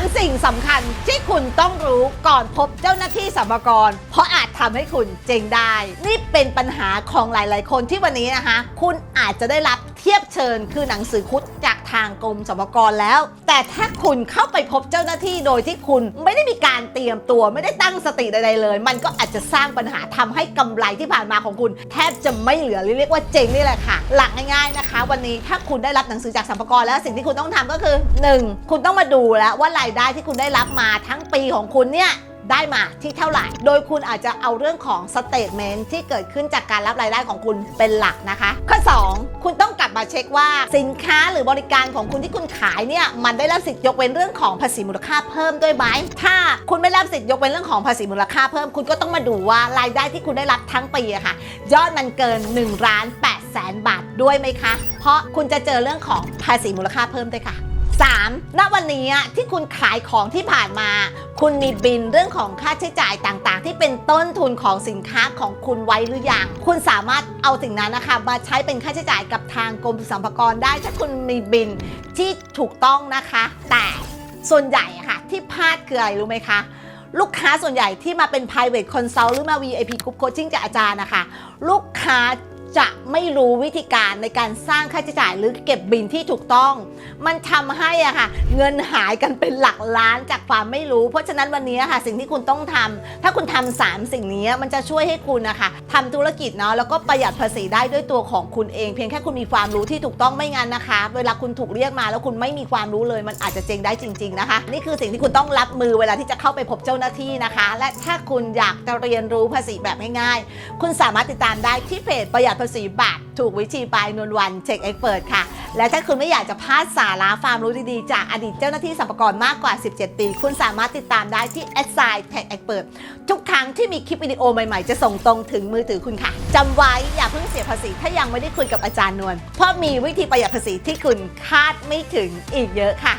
3สิ่งสำคัญที่คุณต้องรู้ก่อนพบเจ้าหน้าที่สรรพากร เพราะอาจทำให้คุณเจ๊งได้ นี่เป็นปัญหาของหลาย ๆ คนที่วันนี้นะคะ คุณอาจจะได้รับเทียบเชิญคือหนังสือคุดจาก ทางกรมสรรพากรแล้ว แต่ถ้าคุณเข้าไปพบเจ้าหน้าที่โดยที่คุณไม่ได้มีการเตรียมตัว ไม่ได้ตั้งสติใดๆเลย มันก็อาจจะสร้างปัญหาทำให้กำไรที่ผ่านมาของคุณ แทบจะไม่เหลือเรียกว่าเจ๊งนี่แหละค่ะ หลักง่ายๆนะคะ วันนี้ถ้าคุณได้รับหนังสือจากสรรพากรแล้วสิ่งที่คุณต้องทำก็คือ 1. คุณต้องมาดูแล้วว่ารายได้ที่คุณได้รับมาทั้งปีของคุณเนี่ย ได้มาที่เท่าไหร่ โดยคุณอาจจะเอาเรื่องของสเต t เมนต์ที่เกิดขึ้นจากการรับรายได้ของคุณเป็นหลักนะคะ ข้อ 2 คุณต้องกลับมาเช็คว่าสินค้าหรือบริการของคุณที่คุณขายเนี่ยมันได้รับสิทธิ์ยกเว้นเรื่องของภาษีมูลค่าเพิ่มด้วยไหมถ้าคุณไม่รับสิทธิ์ยกเว้นเรื่องของภาษีมูลค่าเพิ่ม คุณก็ต้องมาดูว่ารายได้ที่คุณได้รับทั้งปีอะค่ะ ยอดมันเกิน1ล้าน8แสนบาทด้วยไหมคะ เพราะคุณจะเจอเรื่องของภาษีมูลค่าเพิ่มด้วยค่ะ 3. ณวันนี้อะที่คุณขายของที่ผ่านมา คุณมีบินเรื่องของค่าใช้จ่ายต่างๆ ที่เป็นต้นทุนของสินค้าของคุณไว้หรือยังคุณสามารถเอาสิ่งนั้นนะคะมาใช้เป็นค่าใช้จ่ายกับทางกรมสรรพากรได้ ถ้าคุณมีบินที่ถูกต้องนะคะ แต่ส่วนใหญ่ค่ะ ที่พลาดคืออะไรรู้ไหมคะลูกค้าส่วนใหญ่ที่มาเป็น private consult หรือมา VIP group coaching จากอาจารย์นะคะ ลูกค้า จะไม่รู้วิธีการในการสร้างค่าใช้จ่ายหรือเก็บบินที่ถูกต้อง มันทำให้อะค่ะเงินหายกันเป็นหลักล้านจากความไม่รู้ เพราะฉะนั้นวันนี้ค่ะสิ่งที่คุณต้องทำถ้าคุณทำสามสิ่งนี้มันจะช่วยให้คุณนะคะทำธุรกิจเนาะแล้วก็ประหยัดภาษีได้ด้วยตัวของคุณเอง เพียงแค่คุณมีความรู้ที่ถูกต้องไม่งั้นนะคะ เวลาคุณถูกเรียกมาแล้วคุณไม่มีความรู้เลยมันอาจจะเจงได้จริง ๆนะคะ นี่คือสิ่งที่คุณต้องรับมือเวลาที่จะเข้าไปพบเจ้าหน้าที่นะคะ และถ้าคุณอยากจะเรียนรู้ภาษีแบบง่ายๆคุณสามารถติดตามได้ที่เพจประหยัดภาษีบาทถูกวิธีปลายนวลวันเช็คเอ็กเปิดค่ะ และถ้าคุณไม่อยากจะพลาดสาระความรู้ดีๆ จากอดีตเจ้าหน้าที่สรรพากรมากกว่า 17 ปี คุณสามารถติดตามได้ที่ s i t e c h Expert ทุกครั้งที่มีคลิปวิดีโอใหม่ๆ จะส่งตรงถึงมือถือคุณค่ะจำไว้อย่าเพิ่งเสียภาษีถ้ายังไม่ได้คุยกับอาจารย์นวลเพราะมีวิธีประหยัดภาษีที่คุณคาดไม่ถึงอีกเยอะค่ะ